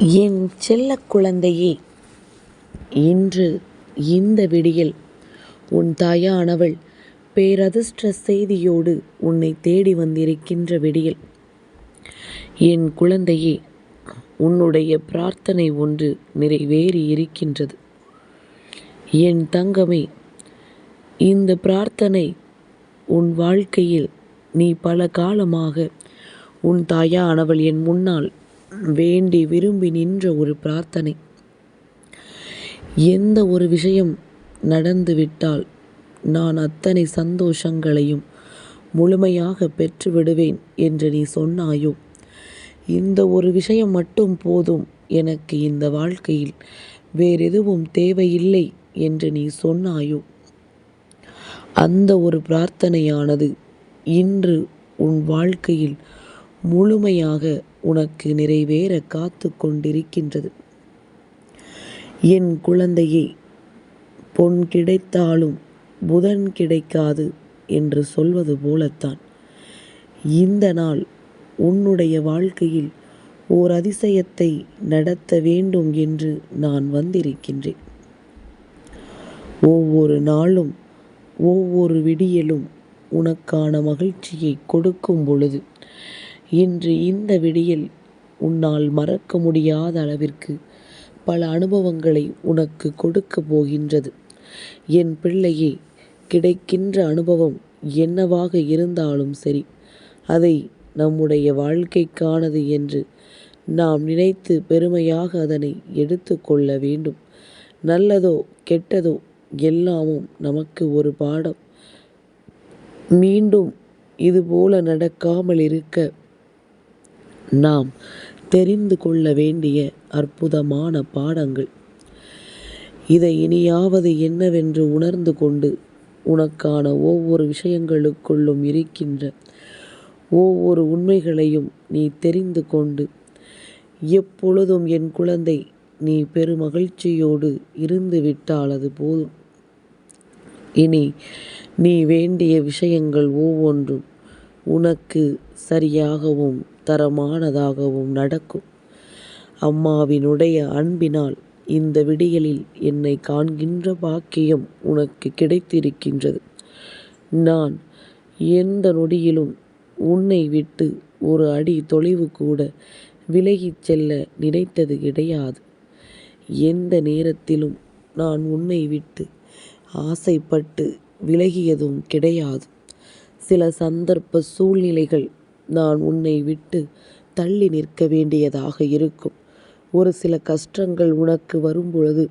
என் செல்ல குழந்தையே இன்று இந்த விடியில் உன் தாயானவள் பேரதிர்ஷ்ட செய்தியோடு உன்னை தேடி வந்திருக்கின்ற விடியில். என் குழந்தையே உன்னுடைய பிரார்த்தனை ஒன்று நிறைவேறி இருக்கின்றது. என் தங்கமே இந்த பிரார்த்தனை உன் வாழ்க்கையில் நீ பல காலமாக உன் தாயானவள் என் முன்னால் வேண்டி விரும்பி நின்ற ஒரு பிரார்த்தனை. எந்த ஒரு விஷயம் நடந்துவிட்டால் நான் அத்தனை சந்தோஷங்களையும் முழுமையாக பெற்று விடுவேன் என்று நீ சொன்னாயோ? இந்த ஒரு விஷயம் மட்டும் போதும் எனக்கு இந்த வாழ்க்கையில் வேறெதுவும் தேவையில்லை என்று நீ சொன்னாயோ? அந்த ஒரு பிரார்த்தனையானது இன்று உன் வாழ்க்கையில் முழுமையாக உனக்கு நிறைவேற காத்து கொண்டிருக்கின்றது என் குழந்தையை பொன் கிடைத்தாலும் புதன் கிடைக்காது என்று சொல்வது போலத்தான். இந்த நாள் உன்னுடைய வாழ்க்கையில் ஓர் அதிசயத்தை நடத்த வேண்டும் என்று நான் வந்திருக்கின்றேன். ஒவ்வொரு நாளும் ஒவ்வொரு விடியலும் உனக்கான மகிழ்ச்சியை கொடுக்கும் பொழுது இன்று இந்த விடியல் உன்னால் மறக்க முடியாத அளவிற்கு பல அனுபவங்களை உனக்கு கொடுக்கப் போகின்றது. என் பிள்ளையே கிடைக்கின்ற அனுபவம் என்னவாக இருந்தாலும் சரி அதை நம்முடைய வாழ்க்கைக்கானது என்று நாம் நினைத்து பெருமையாக அதனை எடுத்து கொள்ள வேண்டும். நல்லதோ கெட்டதோ எல்லாமும் நமக்கு ஒரு பாடம். மீண்டும் இதுபோல நடக்காமல் இருக்க நாம் தெரிந்து கொள்ள வேண்டிய அற்புதமான பாடங்கள். இதை இனியாவது என்னவென்று உணர்ந்து கொண்டு உனக்கான ஒவ்வொரு விஷயங்களுக்குள்ளும் இருக்கின்ற ஒவ்வொரு உண்மைகளையும் நீ தெரிந்து கொண்டு எப்பொழுதும் என் குழந்தை நீ பெருமகிழ்ச்சியோடு இருந்து விட்டால் அது போதும். இனி நீ வேண்டிய விஷயங்கள் ஒவ்வொன்றும் உனக்கு சரியாகவும் தரமானதாகவும் நடக்கும். அம்மாவினுடைய அன்பினால் இந்த விடியலில் என்னை காண்கின்ற பாக்கியம் உனக்கு கிடைத்திருக்கின்றது. நான் எந்த நொடியிலும் உன்னை விட்டு ஒரு அடி தொலைவு கூட விலகிச் செல்ல நினைத்தது கிடையாது. எந்த நேரத்திலும் நான் உன்னை விட்டு ஆசைப்பட்டு விலகியதும் கிடையாது. சில சந்தர்ப்ப சூழ்நிலைகள் நான் உன்னை விட்டு தள்ளி நிற்க வேண்டியதாக இருக்கும். ஒரு சில கஷ்டங்கள் உனக்கு வரும்பொழுது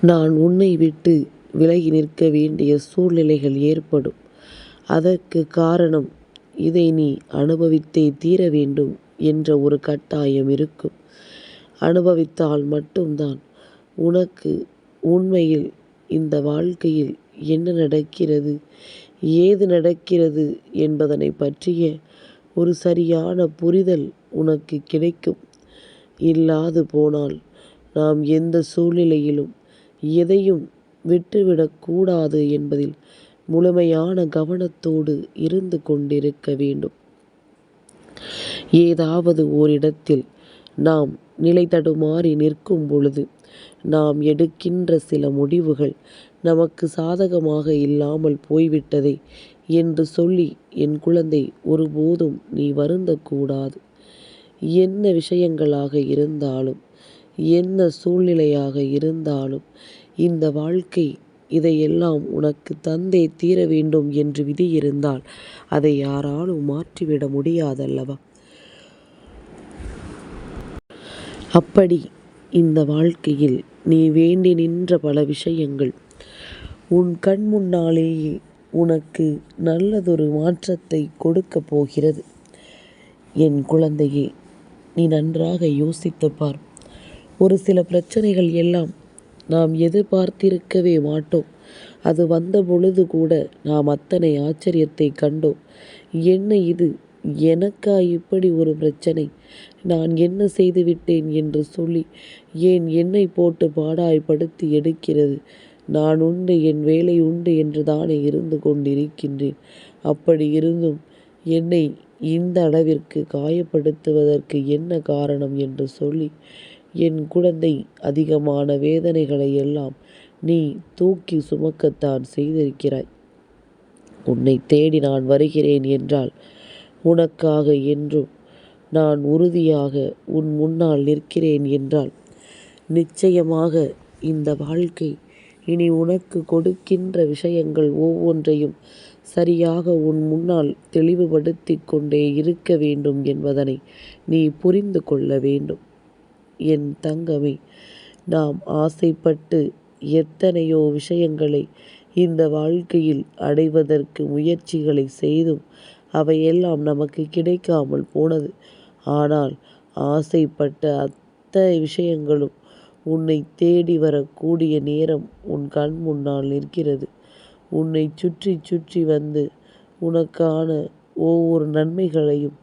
நான் உன்னை விட்டு விலகி நிற்க வேண்டிய சூழ்நிலைகள் ஏற்படும். அதற்கு காரணம் இதை நீ அனுபவித்தே தீர வேண்டும் என்ற ஒரு கட்டாயம் இருக்கும். அனுபவித்தால் மட்டும்தான் உனக்கு உண்மையில் இந்த வாழ்க்கையில் என்ன நடக்கிறது ஏது நடக்கிறது என்பதனை பற்றிய ஒரு சரியான புரிதல் உனக்கு கிடைக்கும். இல்லாது போனால் நாம் எந்த சூழ்நிலையிலும் எதையும் விட்டுவிடக்கூடாது என்பதில் முழுமையான கவனத்தோடு இருந்து கொண்டிருக்க வேண்டும். ஏதாவது ஓரிடத்தில் நாம் நிலை தடுமாறி நிற்கும் பொழுது நாம் எடுக்கின்ற சில முடிவுகள் நமக்கு சாதகமாக இல்லாமல் போய்விட்டதே என்று சொல்லி என் குழந்தை ஒருபோதும் நீ வருந்தக்கூடாது. என்ன விஷயங்களாக இருந்தாலும் என்ன சூழ்நிலையாக இருந்தாலும் இந்த வாழ்க்கை இதையெல்லாம் உனக்கு தந்தே தீர வேண்டும் என்று விதி இருந்தால் அதை யாராலும் மாற்றிவிட முடியாதல்லவா? அப்படி இந்த வாழ்க்கையில் நீ வேண்டி நின்ற பல விஷயங்கள். உன் கண் முன்னாலேயே உனக்கு நல்லதொரு மாற்றத்தை கொடுக்கப் போகிறது. என் குழந்தையே நீ நன்றாக யோசித்து பார். ஒரு சில பிரச்சனைகள் எல்லாம் நாம் எதிர்பார்த்திருக்கவே மாட்டோம். அது வந்த பொழுது கூட நாம் அத்தனை ஆச்சரியத்தை கண்டோம். என்ன இது? எனக்கா இப்படி ஒரு பிரச்சனை? நான் என்ன செய்துவிட்டேன் என்று சொல்லி ஏன் என்னை போட்டு பாடாய்படுத்தி எடுக்கிறது? நான் உண்டு என் வேலை உண்டு என்று தானே இருந்து கொண்டிருக்கின்றேன். அப்படி இருந்தும் என்னை இந்த அளவிற்கு காயப்படுத்துவதற்கு என்ன காரணம் என்று சொல்லி என் குழந்தை அதிகமான வேதனைகளை எல்லாம் நீ தூக்கி சுமக்கத்தான் செய்திருக்கிறாய். உன்னை தேடி நான் வருகிறேன் என்றால் உனக்காக என்றும் நான் உறுதியாக உன் முன்னால் நிற்கிறேன் என்றால் நிச்சயமாக இந்த வாழ்க்கை இனி உனக்கு கொடுக்கின்ற விஷயங்கள் ஒவ்வொன்றையும் சரியாக உன் முன்னால் தெளிவுபடுத்தி கொண்டே இருக்க வேண்டும் என்பதனை நீ புரிந்து கொள்ள வேண்டும். என் தங்கமே நாம் ஆசைப்பட்டு எத்தனையோ விஷயங்களை இந்த வாழ்க்கையில் அடைவதற்கு முயற்சிகளை செய்தும் அவையெல்லாம் நமக்கு கிடைக்காமல் போனது. ஆனால் ஆசைப்பட்ட அத்தனை விஷயங்களும் உன்னை தேடி வரக்கூடிய நேரம் உன் கண் முன்னால் நிற்கிறது. உன்னை சுற்றி சுற்றி வந்து உனக்கான ஒவ்வொரு நன்மைகளையும்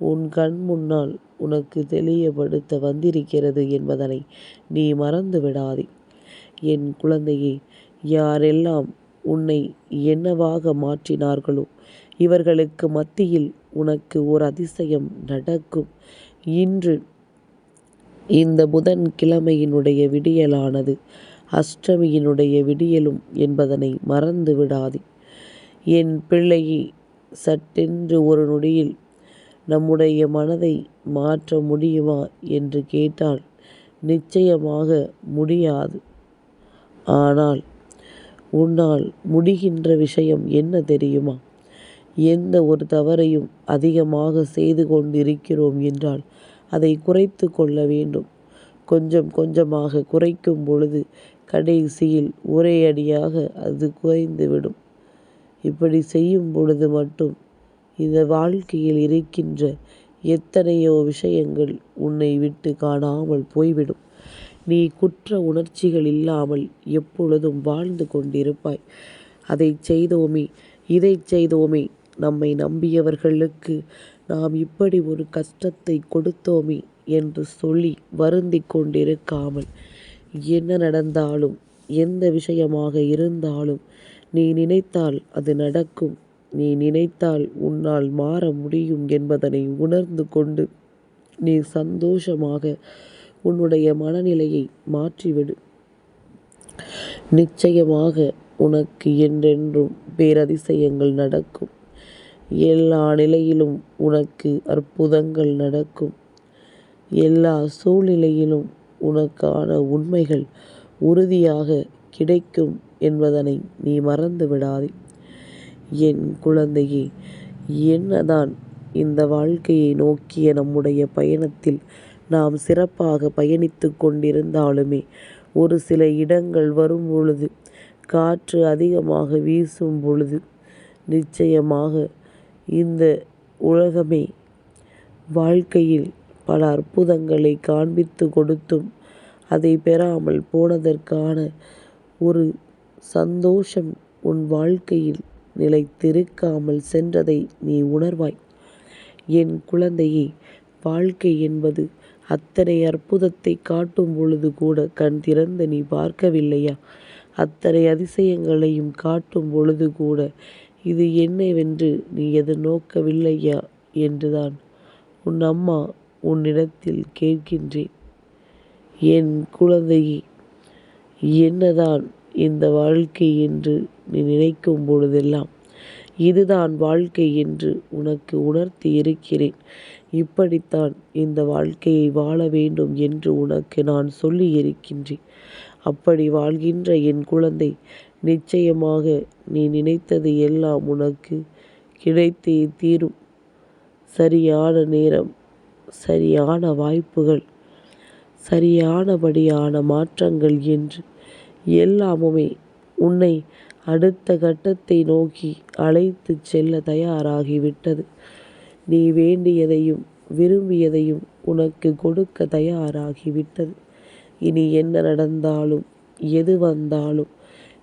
உன் கண் முன்னால் உனக்கு தெளியப்படுத்த வந்திருக்கிறது என்பதனை நீ மறந்து விடாதே. என் குழந்தையே யாரெல்லாம் உன்னை என்னவாக மாற்றினார்களோ இவர்களுக்கு மத்தியில் உனக்கு ஒரு அதிசயம் நடக்கும். இன்று இந்த புதன் கிழமையினுடைய விடியலானது. அஷ்டமியினுடைய விடியலும் என்பதனை மறந்து விடாதே. என் பிள்ளையை சட்டென்று ஒரு நொடியில் நம்முடைய மனதை மாற்ற முடியுமா? என்று கேட்டால் நிச்சயமாக முடியாது. ஆனால் உன்னால் முடிகின்ற விஷயம் என்ன தெரியுமா? எந்த ஒரு தவறையும் அதிகமாக செய்து கொண்டிருக்கிறோம் என்றால் அதை குறைத்து கொள்ள வேண்டும். கொஞ்சம் கொஞ்சமாக குறைக்கும் பொழுது கடைசியில் ஒரே அடியாக அது குறைந்துவிடும். இப்படி செய்யும் பொழுது மட்டும் இந்த வாழ்க்கையில் இருக்கின்ற எத்தனையோ விஷயங்கள் உன்னை விட்டு காணாமல் போய்விடும். நீ குற்ற உணர்ச்சிகள் இல்லாமல் எப்பொழுதும் வாழ்ந்து கொண்டிருப்பாய். அதை செய்தோமே இதை செய்தோமே நம்மை நம்பியவர்களுக்கு நாம் இப்படி ஒரு கஷ்டத்தை கொடுத்தோமே என்று சொல்லி வருந்தி கொண்டிருக்காமல் என்ன நடந்தாலும் எந்த விஷயமாக இருந்தாலும் நீ நினைத்தால் அது நடக்கும். நீ நினைத்தால் உன்னால் மாற முடியும் என்பதனை உணர்ந்து கொண்டு நீ சந்தோஷமாக உன்னுடைய மனநிலையை மாற்றிவிடு. நிச்சயமாக உனக்கு என்றென்றும் பேரதிசயங்கள் நடக்கும். எல்லா நிலையிலும் உனக்கு அற்புதங்கள் நடக்கும். எல்லா சூழ்நிலையிலும் உனக்கான உண்மைகள் உறுதியாக கிடைக்கும் என்பதனை நீ மறந்து விடாதே. என் குழந்தையே என்னதான் இந்த வாழ்க்கையை நோக்கிய நம்முடைய பயணத்தில் நாம் சிறப்பாக பயணித்து கொண்டிருந்தாலுமே ஒரு சில இடங்கள் வரும் பொழுது காற்று அதிகமாக வீசும் பொழுது நிச்சயமாக இந்த உலகமே. வாழ்க்கையில் பல அற்புதங்களை காண்பித்து கொடுத்தும் அதை பெறாமல் போனதற்கான ஒரு சந்தோஷம் உன் வாழ்க்கையில் நிலைத்திருக்காமல் சென்றதை நீ உணர்வாய். என் குழந்தையே வாழ்க்கை என்பது அத்தனை அற்புதத்தை காட்டும் பொழுது கூட கண் திறந்து நீ பார்க்கவில்லையா? அத்தனை அதிசயங்களையும் காட்டும் பொழுது கூட இது என்னவென்று நீ எதிர்நோக்கவில்லையா என்றுதான். உன் அம்மா உன்னிடத்தில் கேட்கின்றேன். என் குழந்தையே என்னதான் இந்த வாழ்க்கை என்று நீ நினைக்கும் பொழுதெல்லாம் இதுதான் வாழ்க்கை என்று உனக்கு உணர்த்தி இருக்கிறேன். இப்படித்தான் இந்த வாழ்க்கையை வாழ வேண்டும் என்று உனக்கு நான் சொல்லி இருக்கின்றேன் அப்படி வாழ்கின்ற என் குழந்தை நிச்சயமாக நீ நினைத்தது எல்லாம் உனக்கு கிடைத்தே தீரும். சரியான நேரம் சரியான வாய்ப்புகள் சரியானபடியான மாற்றங்கள் என்று எல்லாமுமே உன்னை அடுத்த கட்டத்தை நோக்கி அழைத்து செல்ல தயாராகிவிட்டது. நீ வேண்டியதையும் விரும்பியதையும் உனக்கு கொடுக்க தயாராகிவிட்டது. இனி என்ன நடந்தாலும் எது வந்தாலும்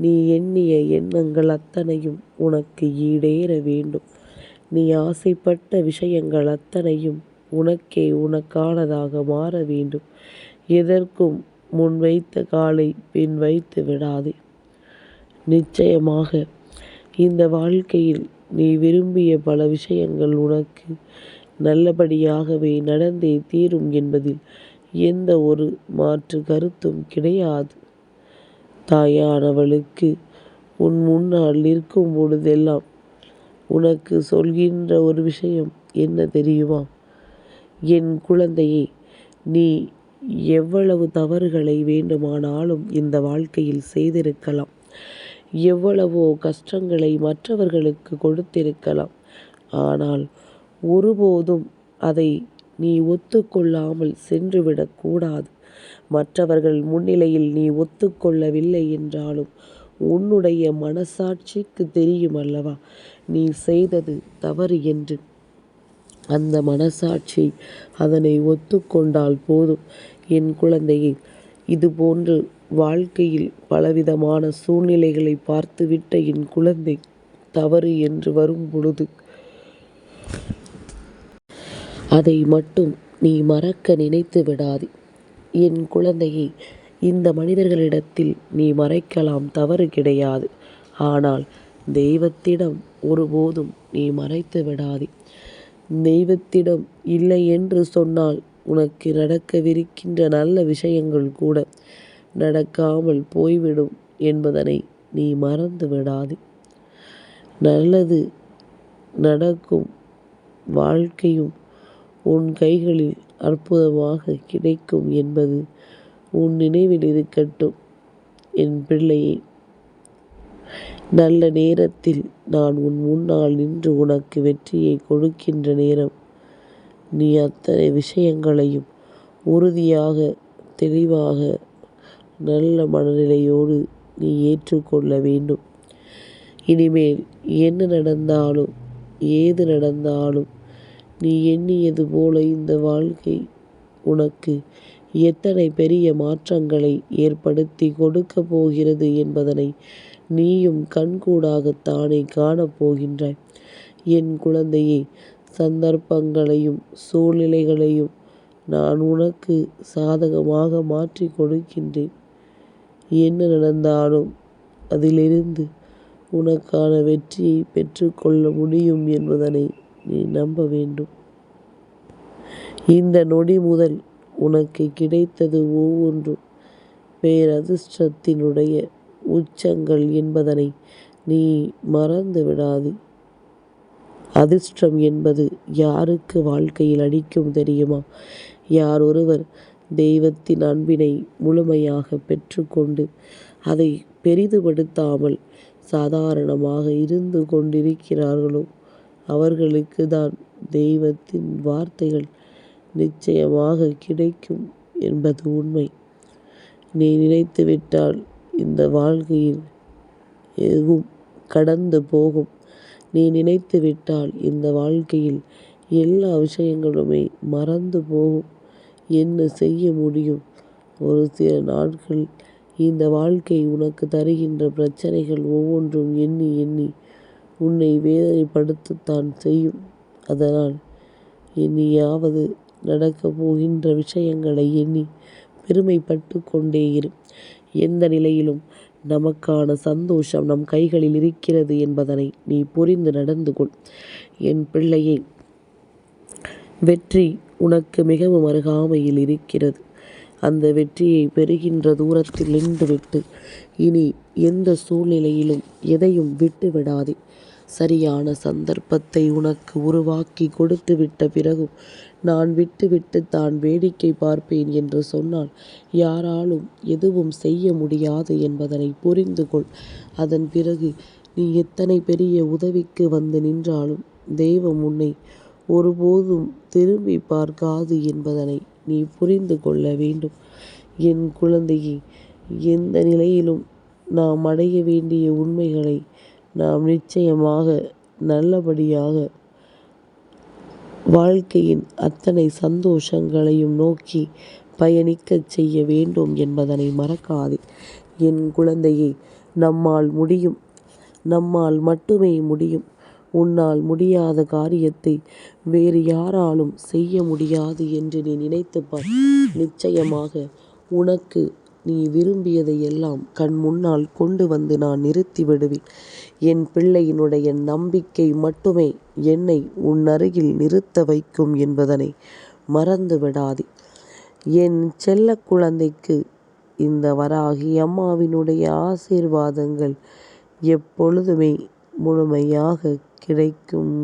நீ எண்ணிய எண்ணங்கள் அத்தனையும் உனக்கு ஈடேற வேண்டும். நீ ஆசைப்பட்ட விஷயங்கள் அத்தனையும் உனக்கே உனக்கானதாக மாற வேண்டும். எதற்கும் முன் வைத்த காலை பின் வைத்து விடாதே. நிச்சயமாக இந்த வாழ்க்கையில் நீ விரும்பிய பல விஷயங்கள் உனக்கு நல்லபடியாகவே நடந்தே தீரும் என்பதில் எந்த ஒரு மாற்று கருத்தும் கிடையாது. தாயானவளுக்கு உன் முன்னால் நிற்கும் பொழுதெல்லாம் உனக்கு சொல்கின்ற ஒரு விஷயம் என்ன தெரியுமா? என் குழந்தையே நீ எவ்வளவு தவறுகளை வேண்டுமானாலும் இந்த வாழ்க்கையில் செய்திருக்கலாம். எவ்வளவோ கஷ்டங்களை மற்றவர்களுக்கு கொடுத்திருக்கலாம். ஆனால் ஒருபோதும் அதை நீ ஒத்துக்கொள்ளாமல் சென்றுவிடக்கூடாது மற்றவர்கள் முன்னிலையில் நீ ஒத்துக்கொள்ளவில்லை என்றாலும் உன்னுடைய மனசாட்சிக்கு தெரியும் அல்லவா நீ செய்தது தவறு என்று. அந்த மனசாட்சி அதனை ஒத்துக்கொண்டால் போதும். என் குழந்தையை இதுபோன்று வாழ்க்கையில் பலவிதமான சூழ்நிலைகளை பார்த்துவிட்ட என் குழந்தை தவறு என்று வரும் பொழுது அதை மட்டும் நீ மறக்க நினைத்து விடாது. என் குழந்தையை இந்த மனிதர்களிடத்தில் நீ மறைக்கலாம் தவறு கிடையாது. ஆனால் தெய்வத்திடம் ஒருபோதும் நீ மறைத்து விடாதே. தெய்வத்திடம் இல்லை என்று சொன்னால் உனக்கு நடக்கவிருக்கின்ற நல்ல விஷயங்கள் கூட நடக்காமல் போய்விடும் என்பதனை நீ மறந்து விடாது. நல்லது நடக்கும் வாழ்க்கையும் உன் கைகளில் அற்புதமாக கிடைக்கும் என்பது உன் நினைவில் இருக்கட்டும் என் பிள்ளையே. நல்ல நேரத்தில் நான் உன் முன்னால் நின்று உனக்கு வெற்றியை கொடுக்கின்ற நேரம். நீ அத்தனை விஷயங்களையும் உறுதியாக தெளிவாக நல்ல மனநிலையோடு நீ ஏற்றுக்கொள்ள வேண்டும். இனிமேல் என்ன நடந்தாலும் ஏது நடந்தாலும் நீ எண்ணியது போல இந்த வாழ்க்கை உனக்கு எத்தனை பெரிய மாற்றங்களை ஏற்படுத்தி கொடுக்கப் போகிறது என்பதனை நீயும் கண்கூடாகத்தானே காணப்போகின்றாய் என் குழந்தையே சந்தர்ப்பங்களையும் சூழ்நிலைகளையும் நான் உனக்கு சாதகமாக மாற்றி கொடுக்கின்றேன். என்ன நடந்தாலும் அதிலிருந்து உனக்கான வெற்றியை பெற்றுக்கொள்ள முடியும் என்பதனை நீ நம்ப வேண்டும். இந்த நொடி முதல் உனக்கு கிடைத்தது ஒவ்வொன்றும். பேரதிர்ஷ்டத்தினுடைய உச்சங்கள் என்பதனை நீ மறந்து விடாதே. அதிர்ஷ்டம் என்பது யாருக்கு வாழ்க்கையில் அடிக்கும் தெரியுமா? யார் ஒருவர் தெய்வத்தின் அன்பினை முழுமையாக பெற்றுக்கொண்டு அதை பெரிதுபடுத்தாமல் சாதாரணமாக இருந்து கொண்டிருக்கிறார்களோ? அவர்களுக்கு தான் தெய்வத்தின் வார்த்தைகள் நிச்சயமாக கிடைக்கும் என்பது உண்மை. நீ நினைத்துவிட்டால் இந்த வாழ்க்கையில் எதுவும் கடந்து போகும். நீ நினைத்துவிட்டால் இந்த வாழ்க்கையில் எல்லா விஷயங்களுமே மறந்து போகும். என்ன செய்ய முடியும்? ஒரு சில நாட்கள் இந்த வாழ்க்கை உனக்கு தருகின்ற பிரச்சனைகள் ஒவ்வொன்றும் எண்ணி எண்ணி உன்னை வேதனைப்படுத்தத்தான் செய்யும். அதனால் இனியாவது நடக்கப் போகின்ற விஷயங்களை எண்ணி பெருமைப்பட்டு கொண்டே இரு. எந்த நிலையிலும் நமக்கான சந்தோஷம் நம் கைகளில் இருக்கிறது என்பதனை நீ புரிந்து நடந்து கொள். என் பிள்ளையை வெற்றி உனக்கு மிகவும் அருகாமையில் இருக்கிறது. அந்த வெற்றியை பெறுகின்ற தூரத்தில் நின்றுவிட்டு இனி எந்த சூழ்நிலையிலும் எதையும் விட்டு விடாதே சரியான சந்தர்ப்பத்தை உனக்கு உருவாக்கி கொடுத்து விட்ட பிறகும் நான் விட்டுவிட்டு தான் வேடிக்கை பார்ப்பேன் என்று சொன்னால் யாராலும் எதுவும் செய்ய முடியாது என்பதனை புரிந்து கொள். அதன் பிறகு நீ எத்தனை பெரிய உதவிக்கு வந்து நின்றாலும் தெய்வம் உன்னை ஒருபோதும் திரும்பி பார்க்காது என்பதனை நீ புரிந்து கொள்ள வேண்டும். என் குழந்தையை எந்த நிலையிலும் நாம் அடைய வேண்டிய உண்மைகளை நாம் நிச்சயமாக நல்லபடியாக வாழ்க்கையின் அத்தனை சந்தோஷங்களையும் நோக்கி பயணிக்கச் செய்ய வேண்டும் என்பதனை மறக்காதே. என் குழந்தையை நம்மால் முடியும். நம்மால் மட்டுமே முடியும். உன்னால் முடியாத காரியத்தை வேறு யாராலும் செய்ய முடியாது என்று நீ நினைத்துப்பார் நிச்சயமாக உனக்கு நீ விரும்பியதையெல்லாம் கண் முன்னால் கொண்டு வந்து நான் நிறுத்தி விடுவேன். என் பிள்ளையினுடைய நம்பிக்கை மட்டுமே என்னை உன் அருகில் நிறுத்த வைக்கும் என்பதனை மறந்து விடாதே. என் செல்ல குழந்தைக்கு இந்த வராகி அம்மாவினுடைய ஆசீர்வாதங்கள் எப்பொழுதுமே முழுமையாக கிடைக்கும்.